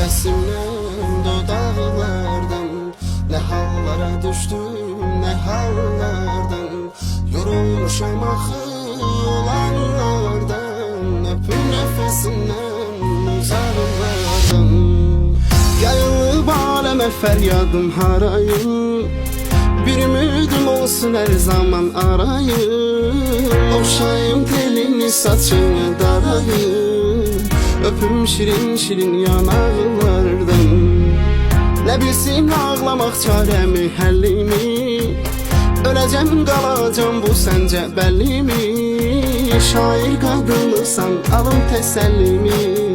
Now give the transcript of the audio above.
Hevesimden dudağlardan. Ne hallara düştüm ne hallardan. Yorulmuşam ahı olanlardan Öpün nefesinden uzaklardan Yayılıp aleme feryadım harayım Bir ümidim olsun her zaman arayım Okşayım telini saçını darayım Öpüm şirin şirin yanaqlardan Ne bilsin ağlamaq çarəmi həllimi Öləcəm qalacam bu səncə bəllimi Şair qadınlısan alın təsəllimi